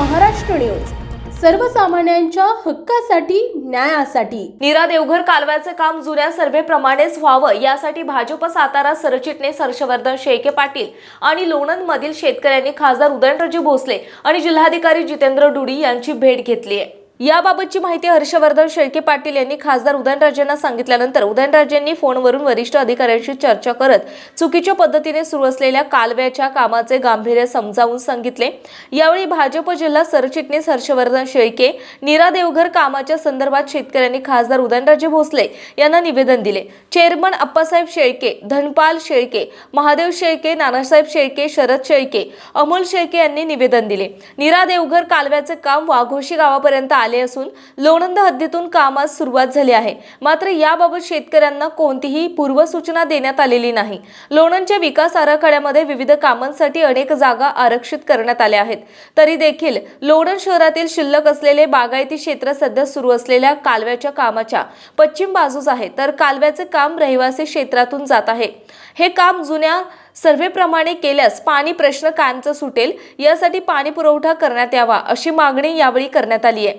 Maharashtra news. सर्वसामान्यांच्या हक्कासाठी न्यायासाठी. नीरा देवघर कालव्याचे काम जुन्या सर्व्हेप्रमाणेच व्हावं यासाठी भाजप सातारा सरचिटणीस हर्षवर्धन शेळके पाटील आणि लोणंदमधील शेतकऱ्यांनी खासदार उदयनराजे भोसले आणि जिल्हाधिकारी जितेंद्र डुडी यांची भेट घेतली आहे. याबाबतची माहिती हर्षवर्धन शेळके पाटील यांनी खासदार उदयनराजेंना सांगितल्यानंतर उदयनराजेंनी फोनवरून वरिष्ठ अधिकाऱ्यांशी चर्चा करत चुकीच्या पद्धतीने सुरू असलेल्या कालव्याच्या कामाचे गांभीर्य समजावून सांगितले. यावेळी भाजप जिल्हा सरचिटणीस हर्षवर्धन शेळके नीरा देवघर कामाच्या संदर्भात शेतकऱ्यांनी खासदार उदयनराजे भोसले यांना निवेदन दिले. चेअरमन अप्पासाहेब शेळके धनपाल शेळके महादेव शेळके नानासाहेब शेळके शरद शेळके अमोल शेळके यांनी निवेदन दिले. नीरा देवघर कालव्याचे काम वाघोशी गावापर्यंत आले असून लोणंद हद्दीतून कामास सुरुवात झाली आहे. मात्र याबाबत शेतकऱ्यांना कोणतीही पूर्वसूचना देण्यात आलेली नाही. लोणंदच्या विकास आराखड्यामध्ये विविध कामांसाठी अनेक जागा आरक्षित करण्यात आल्या आहेत. तरी देखील लोणंद शहरातील शिल्लक असलेले बागायती क्षेत्र सध्या सुरू असलेल्या कालव्याच्या कामाच्या पश्चिम बाजूस आहे. तर कालव्याचे काम रहिवासी क्षेत्रातून जात आहे. हे काम जुन्या सर्व्हेप्रमाणे केल्यास पाणी प्रश्न कायमचा सुटेल. यासाठी पाणी पुरवठा करण्यात यावा अशी मागणी यावेळी करण्यात आली आहे.